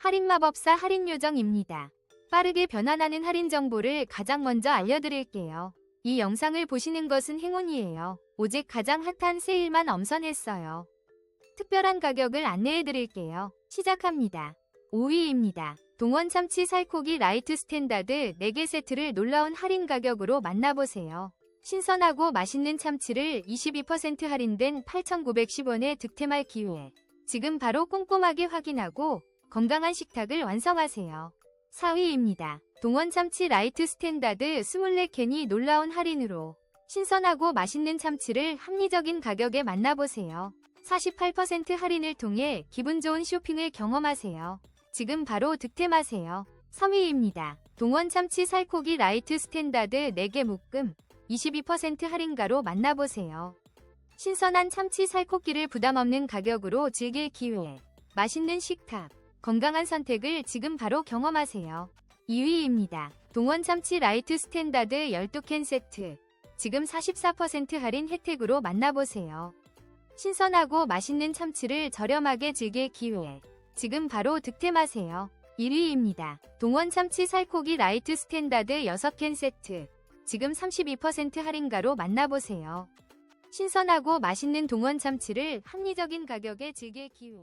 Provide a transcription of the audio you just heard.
할인 마법사 할인 요정입니다. 빠르게 변환하는 할인 정보를 가장 먼저 알려드릴게요. 이 영상을 보시는 것은 행운이에요. 오직 가장 핫한 세일만 엄선했어요. 특별한 가격을 안내해드릴게요. 시작합니다. 5위입니다. 동원 참치 살코기 라이트 스탠다드 4개 세트를 놀라운 할인 가격으로 만나보세요. 신선하고 맛있는 참치를 22% 할인된 8,910원에 득템할 기회. 지금 바로 꼼꼼하게 확인하고 건강한 식탁을 완성하세요. 4위입니다. 동원 참치 라이트 스탠다드 24캔이 놀라운 할인으로 신선하고 맛있는 참치를 합리적인 가격에 만나보세요. 48% 할인을 통해 기분 좋은 쇼핑을 경험하세요. 지금 바로 득템하세요. 3위입니다. 동원 참치 살코기 라이트 스탠다드 4개 묶음 22% 할인가로 만나보세요. 신선한 참치 살코기를 부담 없는 가격으로 즐길 기회. 맛있는 식탁, 건강한 선택을 지금 바로 경험하세요. 2위입니다. 동원 참치 라이트 스탠다드 12캔 세트. 지금 44% 할인 혜택으로 만나보세요. 신선하고 맛있는 참치를 저렴하게 즐길 기회. 지금 바로 득템하세요. 1위입니다. 동원 참치 살코기 라이트 스탠다드 6캔 세트. 지금 32% 할인가로 만나보세요. 신선하고 맛있는 동원 참치를 합리적인 가격에 즐길 기회.